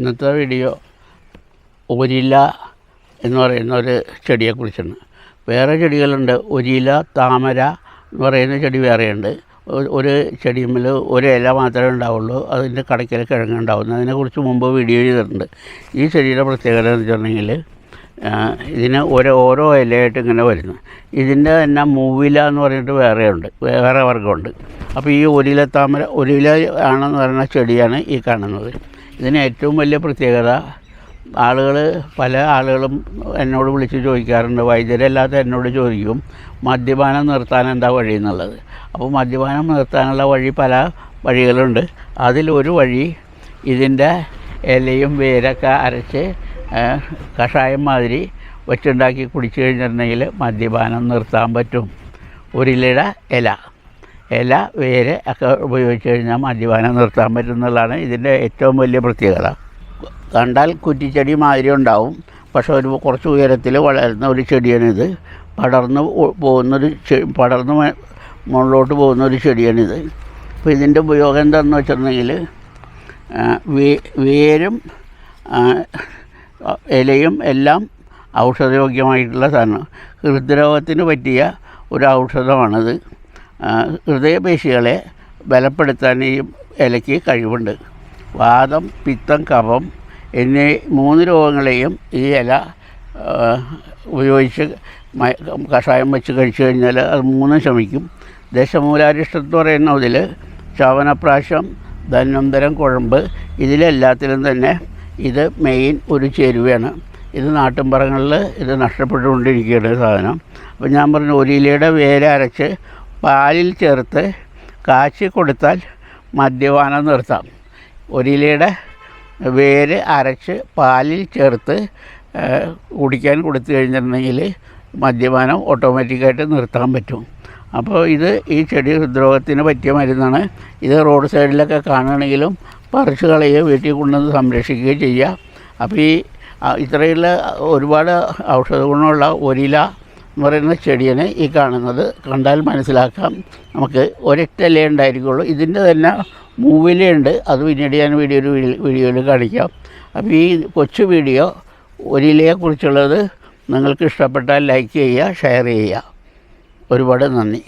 ഇന്നത്തെ വീഡിയോ ഒരില എന്ന് പറയുന്ന ഒരു ചെടിയെക്കുറിച്ചാണ് വേറെ ചെടികളുണ്ട്. ഒരില താമര എന്ന് പറയുന്ന ചെടി വേറെയുണ്ട്. ഒരു- ചെടിയുമ്മൽ ഒരു ഇല മാത്രമേ ഉണ്ടാവുള്ളൂ. അതിന്റെ കടയ്ക്കൽ കിഴങ്ങ് ഉണ്ടാവുന്നു. അതിനെക്കുറിച്ച് മുമ്പ് വീഡിയോ ചെയ്തിട്ടുണ്ട്. ഈ ചെടിയുടെ പ്രത്യേകത എന്ന് വെച്ചിട്ടുണ്ടെങ്കിൽ ഇതിന് ഓരോ ഓരോ ഇലയായിട്ട് ഇങ്ങനെ വരുന്നു. ഇതിന്റെ തന്നെ മൂവില എന്ന് പറഞ്ഞിട്ട് വേറെയുണ്ട്. വേറെ വർഗമുണ്ട്. അപ്പോൾ ഈ ഒരില താമര ഒരില ആണെന്ന് പറയുന്ന ചെടിയാണ് ഈ കാണുന്നത്. ഇതിന് ഏറ്റവും വലിയ പ്രത്യേകത ആളുകൾ പല ആളുകളും എന്നോട് വിളിച്ച് ചോദിക്കാറുണ്ട്. വൈദ്യരല്ലാത്ത എന്നോട് ചോദിക്കും മദ്യപാനം നിർത്താൻ എന്താ വഴി? എന്നുള്ളത്. അപ്പോൾ മദ്യപാനം നിർത്താനുള്ള വഴി പല വഴികളുണ്ട്. അതിലൊരു വഴി ഇതിന്റെ ഇലയും വേരൊക്കെ അരച്ച് കഷായം മാതിരി വെച്ചുണ്ടാക്കി കുടിച്ചു കഴിഞ്ഞിട്ടുണ്ടെങ്കിൽ മദ്യപാനം നിർത്താൻ പറ്റും. ഒരിലയുടെ ഇല. ഇല വേര് ഒക്കെ ഉപയോഗിച്ച് കഴിഞ്ഞാൽ മദ്യപാനം നിർത്താൻ പറ്റുന്നതാണ് ഇതിന്റെ ഏറ്റവും വലിയ പ്രത്യേകത. കണ്ടാൽ കുറ്റിച്ചെടി മാതിരി ഉണ്ടാവും. പക്ഷെ ഒരു കുറച്ച് ഉയരത്തിൽ വളരുന്ന ഒരു ചെടിയാണിത്. പടർന്ന് പോകുന്നൊരു പടർന്ന് മുകളിലോട്ട് പോകുന്ന ഒരു ചെടിയാണിത്. അപ്പോൾ ഇതിന്റെ ഉപയോഗം എന്താണെന്ന് വെച്ചിട്ടുണ്ടെങ്കിൽ വേരും ഇലയും എല്ലാം ഔഷധയോഗ്യമായിട്ടുള്ള സാധനം. ഹൃദ്രോഗത്തിന് പറ്റിയ ഒരു ഔഷധമാണത്. ഹൃദയപേശികളെ ബലപ്പെടുത്താൻ ഈ ഇലയ്ക്ക് കഴിവുണ്ട്. വാദം പിത്തം കഫം എന്നീ മൂന്ന് രോഗങ്ങളെയും ഈ ഇല ഉപയോഗിച്ച് കഷായം വെച്ച് കഴിച്ചു കഴിഞ്ഞാൽ അത് മൂന്നും ശമിക്കും. ദശമൂലാരിഷ്ടം എന്ന് പറയുന്ന അതിൽ ചവനപ്രാശം ധന്വന്തരം കുഴമ്പ് ഇതിലെല്ലാത്തിലും തന്നെ ഇത് മെയിൻ ഒരു ചേരുവയാണ്. ഇത് നാട്ടിൻപുറങ്ങളിൽ ഇത് നഷ്ടപ്പെട്ടുകൊണ്ടിരിക്കുകയാണ് സാധനം. അപ്പോൾ ഞാൻ പറഞ്ഞു ഒരു ഇലയുടെ വേര് അരച്ച് പാലിൽ ചേർത്ത് കാച്ചി കൊടുത്താൽ മദ്യപാനം നിർത്താം. ഒരിലയുടെ വേര് അരച്ച് പാലിൽ ചേർത്ത് കുടിക്കാൻ കൊടുത്തു കഴിഞ്ഞിട്ടുണ്ടെങ്കിൽ മദ്യപാനം ഓട്ടോമാറ്റിക്കായിട്ട് നിർത്താൻ പറ്റും. അപ്പോൾ ഇത് ഈ ചെടി ഹൃദ്രോഗത്തിന് പറ്റിയ മരുന്നാണ്. ഇത് റോഡ് സൈഡിലൊക്കെ കാണുകയാണെങ്കിലും പറിച്ചു കളയുകയോ വീട്ടിൽ കൊണ്ടുവന്ന് സംരക്ഷിക്കുകയോ ചെയ്യുക. അപ്പോൾ ഈ ഇത്രയുള്ള ഒരുപാട് ഔഷധ ഗുണമുള്ള ഒരില എന്ന് പറയുന്ന ചെടിയനെ ഈ കാണുന്നത് കണ്ടാൽ മനസ്സിലാക്കാം. നമുക്ക് ഒരൊറ്റ ഇലേ ഉണ്ടായിരിക്കുള്ളൂ. ഇതിന്റെ തന്നെ മൂവിലുണ്ട്. അത് പിന്നീട് ഞാൻ വീഡിയോ വീഡിയോയിൽ കാണിക്കാം. അപ്പോൾ ഈ കൊച്ചു വീഡിയോ ഒരിലയെക്കുറിച്ചുള്ളത് നിങ്ങൾക്ക് ഇഷ്ടപ്പെട്ടാൽ ലൈക്ക് ചെയ്യുക ഷെയർ ചെയ്യുക. ഒരുപാട് നന്ദി.